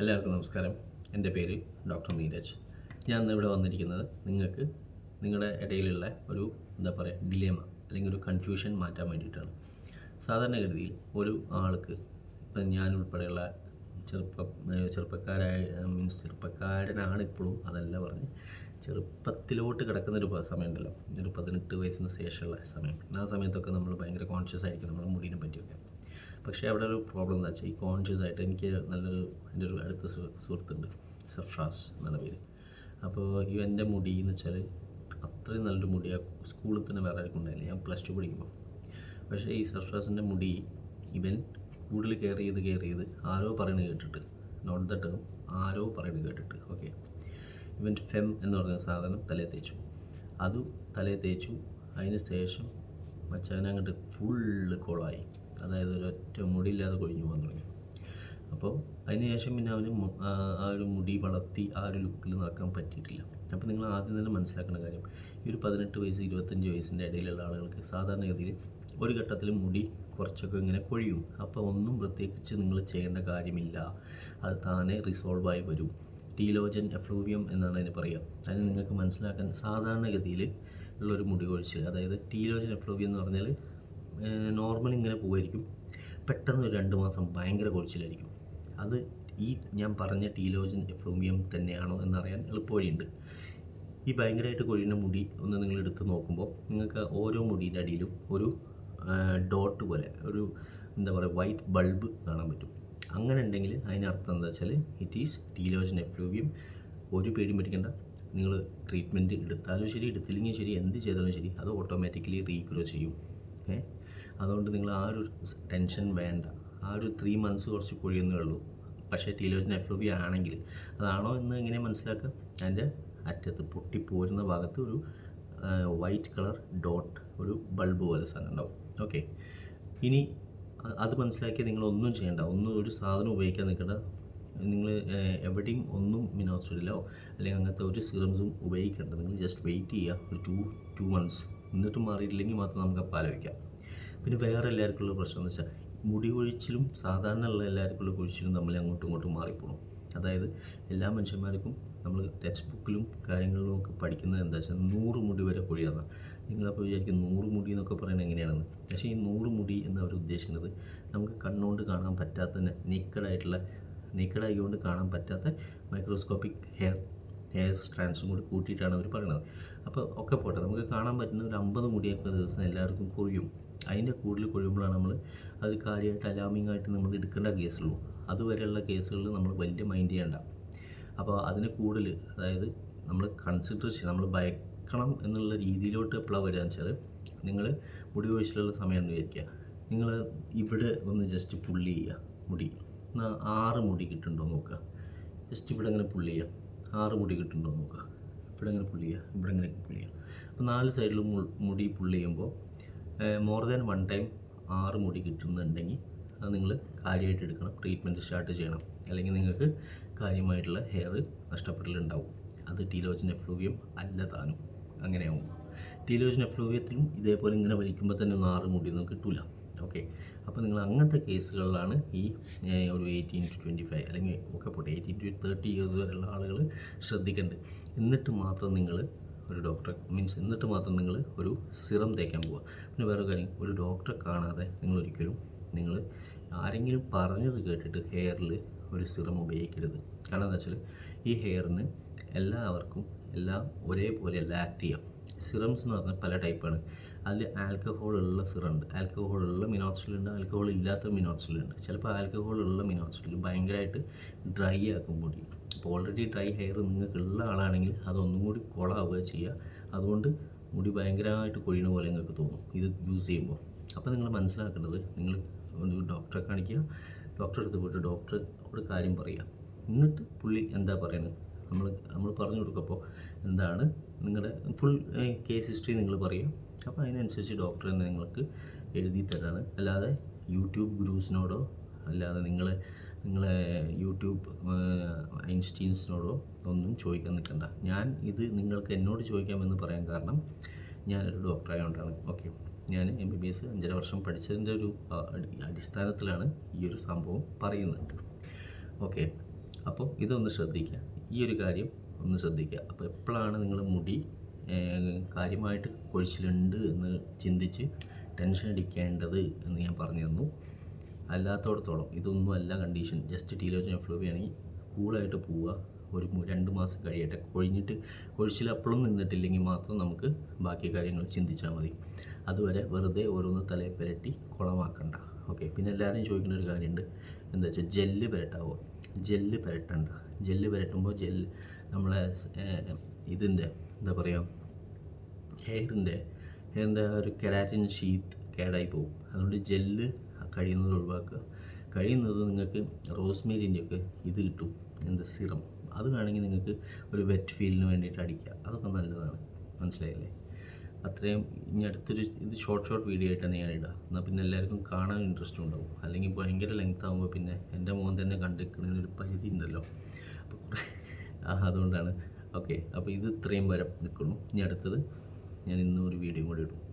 എല്ലാവർക്കും നമസ്കാരം. എന്റെ പേര് ഡോക്ടർ നീരജ്. ഞാൻ ഇന്ന് ഇവിടെ വന്നിരിക്കുന്നത് നിങ്ങൾക്ക് നിങ്ങളുടെ ഇടയിലുള്ള ഒരു എന്താ പറയുക ഡിലേമ അല്ലെങ്കിൽ ഒരു കൺഫ്യൂഷൻ മാറ്റാൻ വേണ്ടിയിട്ടാണ്. സാധാരണഗതിയിൽ ഒരു ആൾക്ക് ഇപ്പം ഞാൻ ഉൾപ്പെടെയുള്ള ചെറുപ്പ ചെറുപ്പക്കാരായ മീൻസ് ചെറുപ്പക്കാരനാണ് ഇപ്പോഴും അതല്ല പറഞ്ഞ് ചെറുപ്പത്തിലോട്ട് കിടക്കുന്ന ഒരു സമയമുണ്ടല്ലോ. ഒരു പതിനെട്ട് വയസ്സിന് ശേഷമുള്ള സമയം. ആ സമയത്തൊക്കെ നമ്മൾ ഭയങ്കര കോൺഷ്യസ് ആയിരിക്കും. നമ്മുടെ മുടിനെ പറ്റിയൊക്കെ. പക്ഷേ അവിടെ ഒരു പ്രോബ്ലം എന്താ വെച്ചാൽ ഈ കോൺഷ്യസ് ആയിട്ട് എനിക്ക് നല്ലൊരു എന്റെ ഒരു അടുത്ത സുഹൃത്തുണ്ട് സഫ്രാസ് എന്നാണ് പേര്. അപ്പോൾ ഇവന്റെ മുടി എന്ന് വെച്ചാൽ അത്രയും നല്ലൊരു മുടി ആ സ്കൂളിൽ തന്നെ വേറെ ആർക്കും ഉണ്ടായില്ല. ഞാൻ പ്ലസ് ടു പഠിക്കുമ്പോൾ പക്ഷേ ഈ സർഫ്രാസിന്റെ മുടി ഇവൻ കൂടുതൽ കെയർ ചെയ്ത് കെയർ ചെയ്ത് ആരോ പറയണത് കേട്ടിട്ട് നോട്ട് ദ ടേം ആരോ പറയണത് കേട്ടിട്ട് ഓക്കെ ഇവൻ ഫെം എന്ന് പറഞ്ഞ സാധനം തലയിൽ തേച്ചു. അത് തലയിൽ തേച്ചു. അതിന് ശേഷം മച്ചാൻ അങ്ങോട്ട് ഫുള്ള് കോളായി അതായത് ഒരൊറ്റ മുടിയില്ലാതെ കൊഴിഞ്ഞു പോകാൻ തുടങ്ങി. അപ്പോൾ അതിന് ശേഷം പിന്നെ അവന് ആ ആ ഒരു മുടി വളർത്തി ആ ഒരു ലുക്കിൽ നടക്കാൻ പറ്റിയിട്ടില്ല. അപ്പോൾ നിങ്ങൾ ആദ്യം തന്നെ മനസ്സിലാക്കേണ്ട കാര്യം ഈ ഒരു പതിനെട്ട് വയസ്സ് ഇരുപത്തഞ്ച് വയസ്സിന്റെ ഇടയിലുള്ള ആളുകൾക്ക് സാധാരണഗതിയിൽ ഒരു ഘട്ടത്തിൽ മുടി കുറച്ചൊക്കെ ഇങ്ങനെ കൊഴിയും. അപ്പോൾ ഒന്നും പ്രത്യേകിച്ച് നിങ്ങൾ ചെയ്യേണ്ട കാര്യമില്ല. അത് താനെ റിസോൾവായി വരും. ടീലോജൻ എഫ്ലൂവിയം എന്നാണ് അതിന് പറയുക. അതിന് നിങ്ങൾക്ക് മനസ്സിലാക്കാൻ സാധാരണഗതിയിൽ ഉള്ളൊരു മുടി കൊഴിച്ചിൽ അതായത് ടീലോജൻ എഫ്ലൂവിയം എന്ന് പറഞ്ഞാൽ നോർമൽ ഇങ്ങനെ പോകുമായിരിക്കും പെട്ടെന്ന് ഒരു രണ്ട് മാസം ഭയങ്കര കൊഴിച്ചിലായിരിക്കും. അത് ഈ ഞാൻ പറഞ്ഞ ടീലോജൻ എഫ്ലൂമിയം തന്നെയാണോ എന്നറിയാൻ എളുപ്പവഴിയുണ്ട്. ഈ ഭയങ്കരമായിട്ട് കൊഴിയുന്ന മുടി ഒന്ന് നിങ്ങൾ എടുത്ത് നോക്കുമ്പോൾ നിങ്ങൾക്ക് ഓരോ മുടിയുടെ അടിയിലും ഒരു ഡോട്ട് പോലെ ഒരു എന്താ പറയുക വൈറ്റ് ബൾബ് കാണാൻ പറ്റും. അങ്ങനെ ഉണ്ടെങ്കിൽ അതിനർത്ഥം എന്താ വെച്ചാൽ ഇറ്റ് ഈസ് ടീലോജൻ എഫ്ലൂവിയം ഒരു പേടി മേടിക്കേണ്ട നിങ്ങൾ ട്രീറ്റ്മെന്റ് എടുത്താലും ശരി എടുത്തില്ലെങ്കിൽ ശരി എന്ത് ചെയ്താലും ശരി അത് ഓട്ടോമാറ്റിക്കലി റീഗ്രോ ചെയ്യും. ഏ? അതുകൊണ്ട് നിങ്ങൾ ആ ഒരു ടെൻഷൻ വേണ്ട. ആ ഒരു ത്രീ മന്ത്സ് കുറച്ച് കൊഴിയുന്നേ ഉള്ളൂ. പക്ഷേ ടീലോജൻ എഫ്ലോബി ആണെങ്കിൽ അതാണോ എന്ന് എങ്ങനെ മനസ്സിലാക്കുക? അതിന്റെ അറ്റത്ത് പൊട്ടിപ്പോരുന്ന ഭാഗത്ത് ഒരു വൈറ്റ് കളർ ഡോട്ട് ഒരു ബൾബ് പോലെ സാധനം ഉണ്ടാവും. ഓക്കെ ഇനി അത് മനസ്സിലാക്കി നിങ്ങളൊന്നും ചെയ്യേണ്ട. ഒന്നും ഒരു സാധനം ഉപയോഗിക്കാൻ നിൽക്കേണ്ട. നിങ്ങൾ എവിടെയും ഒന്നും മിനോക്സിഡിലോ അല്ലെങ്കിൽ അങ്ങനത്തെ ഒരു സിറംസും ഉപയോഗിക്കേണ്ട. നിങ്ങൾ ജസ്റ്റ് വെയിറ്റ് ചെയ്യുക. ഒരു ടു ടു മന്ത്സ് എന്നിട്ട് മാറിയിട്ടില്ലെങ്കിൽ മാത്രം നമുക്ക് അപ്പോൾ ആലോചിക്കാം പിന്നെ വേറെ എല്ലാവർക്കും ഉള്ള പ്രശ്നം എന്ന് വെച്ചാൽ മുടി കൊഴിച്ചിലും സാധാരണ ഉള്ള എല്ലാവർക്കും ഉള്ള കൊഴിച്ചിലും തമ്മിൽ അങ്ങോട്ടും ഇങ്ങോട്ടും മാറിപ്പോകും അതായത് എല്ലാ മനുഷ്യന്മാർക്കും നമ്മൾ ടെക്സ്റ്റ് ബുക്കിലും കാര്യങ്ങളിലും ഒക്കെ പഠിക്കുന്നത് എന്താ വെച്ചാൽ നൂറ് മുടി വരെ കൊഴിയാന്ന്. നിങ്ങളപ്പോൾ വിചാരിക്കും നൂറ് മുടി എന്നൊക്കെ പറയുന്നത് എങ്ങനെയാണെന്ന്. പക്ഷേ ഈ നൂറ് മുടി എന്ന് അവർ ഉദ്ദേശിക്കുന്നത്? നമുക്ക് കണ്ണുകൊണ്ട് കാണാൻ പറ്റാത്ത നേക്കഡായിട്ടുള്ള നേക്കഡായിക്കൊണ്ട് കാണാൻ പറ്റാത്ത മൈക്രോസ്കോപ്പിക് ഹെയർ ഹെയർ ട്രാൻസും കൂടി കൂട്ടിയിട്ടാണ് അവർ പറയുന്നത് അപ്പോൾ ഒക്കെ പോട്ടെ നമുക്ക് കാണാൻ പറ്റുന്ന ഒരു അമ്പത് മുടിയൊക്കെ ദിവസം എല്ലാവർക്കും കൊഴിയും അതിന്റെ കൂടുതൽ കൊഴിയുമ്പോഴാണ് നമ്മൾ അത് കാര്യമായിട്ട് അലാമിംഗ് ആയിട്ട് നമ്മൾ എടുക്കേണ്ട കേസുള്ളൂ. അതുവരെയുള്ള കേസുകളിൽ നമ്മൾ വലിയ മൈൻഡ് ചെയ്യേണ്ട. അപ്പോൾ അതിന് കൂടുതൽ അതായത് നമ്മൾ കൺസിഡർ ചെയ്യണം. നമ്മൾ ഭയക്കണം എന്നുള്ള രീതിയിലോട്ട് എപ്പോഴാണ് വരിക വെച്ചാൽ നിങ്ങൾ മുടി കൊഴിച്ചിലുള്ള സമയം വിചാരിക്കുക നിങ്ങൾ ഇവിടെ ഒന്ന് ജസ്റ്റ് പുള്ളി ചെയ്യുക മുടി. എന്നാൽ ആറ് മുടി കിട്ടുന്നുണ്ടോ നോക്കുക. ജസ്റ്റ് ഇവിടെ അങ്ങനെ പുള്ളി ചെയ്യുക. ആറ് മുടി കിട്ടുന്നുണ്ടോ നോക്കുക ഇവിടെ ഇങ്ങനെ പുള്ളി ഇവിടെ ഇങ്ങനെ പുള്ളി അപ്പോൾ നാല് സൈഡിലും മുടി പുള്ളി ചെയ്യുമ്പോൾ മോർ ദാൻ വൺ ടൈം ആറ് മുടി കിട്ടുന്നുണ്ടെങ്കിൽ അത് നിങ്ങൾ കാര്യമായിട്ട് എടുക്കണം. ട്രീറ്റ്മെന്റ് സ്റ്റാർട്ട് ചെയ്യണം. അല്ലെങ്കിൽ നിങ്ങൾക്ക് കാര്യമായിട്ടുള്ള ഹെയർ നഷ്ടപ്പെടലുണ്ടാവും. അത് ടീലോജിൻ എഫ്ലൂവിയം അല്ല താനും. അങ്ങനെയാവും. ടീലോജിൻ എഫ്ലൂവിയത്തിലും ഇതേപോലെ ഇങ്ങനെ വലിക്കുമ്പോൾ തന്നെ ഒന്ന് ആറ് മുടിയൊന്നും കിട്ടില്ല ഓക്കെ അപ്പോൾ നിങ്ങൾ അങ്ങനത്തെ കേസുകളിലാണ് ഈ ഒരു എയ്റ്റീൻ ടു ട്വന്റി ഫൈവ് അല്ലെങ്കിൽ ഒക്കെ പോട്ടെ എയ്റ്റീൻ ടു തേർട്ടി ഇയേഴ്സ് വരെയുള്ള ആളുകൾ ശ്രദ്ധിക്കേണ്ടത്. എന്നിട്ട് മാത്രം നിങ്ങൾ ഒരു ഡോക്ടറെ മീൻസ് എന്നിട്ട് മാത്രം നിങ്ങൾ ഒരു സിറം തേക്കാൻ പോവുക. പിന്നെ വേറെ കാര്യം ഒരു ഡോക്ടറെ കാണാതെ നിങ്ങൾ ഒരിക്കലും നിങ്ങൾ ആരെങ്കിലും പറഞ്ഞത് കേട്ടിട്ട് ഹെയറിൽ ഒരു സിറം ഉപയോഗിക്കരുത്. കാരണം എന്താ വെച്ചാൽ ഈ ഹെയറിന് എല്ലാവർക്കും എല്ലാം ഒരേപോലെ ആക്ട് ചെയ്യാം. സിറംസ് എന്ന് പറഞ്ഞാൽ പല ടൈപ്പാണ് അതിൽ ആൽക്കഹോൾ ഉള്ള സിറം ഉണ്ട്. ആൽക്കഹോൾ ഉള്ള മിനോക്സിൽ ഉണ്ട്. ആൽക്കഹോൾ ഇല്ലാത്ത മിനോക്സിഡിൽ ഉണ്ട്. ചിലപ്പോൾ ആൽക്കഹോൾ ഉള്ള മിനോക്സിൽ ഭയങ്കരമായിട്ട് ഡ്രൈ ആക്കും മുടി അപ്പോൾ ഓൾറെഡി ഡ്രൈ ഹെയർ നിങ്ങൾക്കുള്ള ആളാണെങ്കിൽ അതൊന്നും കൂടി കുളമാവുക ചെയ്യുക അതുകൊണ്ട് മുടി ഭയങ്കരമായിട്ട് കൊഴിയണ പോലെ നിങ്ങൾക്ക് തോന്നും. ഇത് യൂസ് ചെയ്യുമ്പോൾ അപ്പോൾ നിങ്ങൾ മനസ്സിലാക്കേണ്ടത് നിങ്ങൾ ഒരു ഡോക്ടറെ കാണിക്കുക. ഡോക്ടറെ അടുത്ത് പോയിട്ട് ഡോക്ടറോട് കാര്യം പറയുക എന്നിട്ട് പുള്ളി എന്താ പറയുന്നത് നമ്മൾ നമ്മൾ പറഞ്ഞു കൊടുക്കുമ്പോൾ എന്താണ്? നിങ്ങളുടെ ഫുൾ കേസ് ഹിസ്റ്ററി നിങ്ങൾ പറയും. അപ്പോൾ അതിനനുസരിച്ച് ഡോക്ടർ തന്നെ നിങ്ങൾക്ക് എഴുതി തരാണ്. അല്ലാതെ യൂട്യൂബ് ഗ്രൂപ്പ്സിനോടോ അല്ലാതെ നിങ്ങൾ നിങ്ങളെ യൂട്യൂബ് ഐൻസ്റ്റീൻസിനോടോ ഒന്നും ചോദിക്കാൻ നിൽക്കണ്ട. ഞാൻ ഇത് നിങ്ങൾക്ക് എന്നോട് ചോദിക്കാമെന്ന് പറയാൻ കാരണം ഞാനൊരു ഡോക്ടറായതുകൊണ്ടാണ് ഓക്കെ ഞാൻ എം ബി ബി എസ് അഞ്ചര വർഷം പഠിച്ചതിന്റെ ഒരു അടിസ്ഥാനത്തിലാണ് ഈ ഒരു സംഭവം പറയുന്നത്. ഓക്കെ അപ്പോൾ ഇതൊന്ന് ശ്രദ്ധിക്കുക. ഈ ഒരു കാര്യം ഒന്ന് ശ്രദ്ധിക്കുക. അപ്പോൾ എപ്പോഴാണ് നിങ്ങൾ മുടി കാര്യമായിട്ട് കൊഴിച്ചിലുണ്ട് എന്ന് ചിന്തിച്ച് ടെൻഷൻ അടിക്കേണ്ടത് എന്ന് ഞാൻ പറഞ്ഞു തന്നു. അല്ലാത്തടത്തോളം ഇതൊന്നും അല്ല കണ്ടീഷൻ ജസ്റ്റ് ടീലോജൻ ഫ്ലൂവിയാണെങ്കിൽ കൂളായിട്ട് പോവുക. ഒരു രണ്ട് മാസം കഴിയട്ടെ. കൊഴിഞ്ഞിട്ട് കൊഴിച്ചിൽ അപ്പോഴും നിന്നിട്ടില്ലെങ്കിൽ മാത്രം നമുക്ക് ബാക്കി കാര്യങ്ങൾ ചിന്തിച്ചാൽ മതി. അതുവരെ വെറുതെ ഓരോന്ന് തലയിൽ പുരട്ടി കുളമാക്കണ്ട. ഓക്കെ പിന്നെ എല്ലാവരും ചോദിക്കുന്ന ഒരു കാര്യമുണ്ട്. എന്താ വെച്ചാൽ ജെല്ല് പുരട്ടാവോ? ജെല്ല് പുരട്ടണ്ട. ജെല്ല് പുരട്ടുമ്പോൾ ജെല്ല് നമ്മളെ ഇതിന്റെ എന്താ പറയുക ഹെയറിന്റെ ഹെയറിന്റെ ഒരു കെരാറ്റിൻ ഷീത്ത് കേടായി പോകും. അതുകൊണ്ട് ജെല്ല് കഴിയുന്നത് ഒഴിവാക്കുക. കഴിയുന്നത് നിങ്ങൾക്ക് റോസ്മേരിന്റെ ഒക്കെ ഇത് കിട്ടും എന്ത് സിറം. അത് വേണമെങ്കിൽ നിങ്ങൾക്ക് ഒരു വെറ്റ് ഫീലിന് വേണ്ടിയിട്ട് അടിക്കുക അതൊക്കെ നല്ലതാണ്. മനസ്സിലായില്ലേ? അത്രയും ഇനി അടുത്തൊരു ഇത് ഷോർട്ട് ഷോർട്ട് വീഡിയോ ആയിട്ടാണ് ഞാൻ ഇടുക. എന്നാൽ പിന്നെ എല്ലാവർക്കും കാണാൻ ഇൻട്രസ്റ്റ് ഉണ്ടാവും. അല്ലെങ്കിൽ ഭയങ്കര ലെങ്ത് ആകുമ്പോൾ പിന്നെ എന്റെ മോൻ തന്നെ കണ്ടിരിക്കുന്നതിന് ഒരു പരിധി ഉണ്ടല്ലോ അപ്പോൾ കുറേ ആ, അതുകൊണ്ടാണ്. ഓക്കെ അപ്പോൾ ഇത് ഇത്രയും വരെ നിൽക്കുന്നു. ഇനി അടുത്തത് ഞാൻ ഇന്നും ഒരു വീഡിയോ കൂടി ഇടും.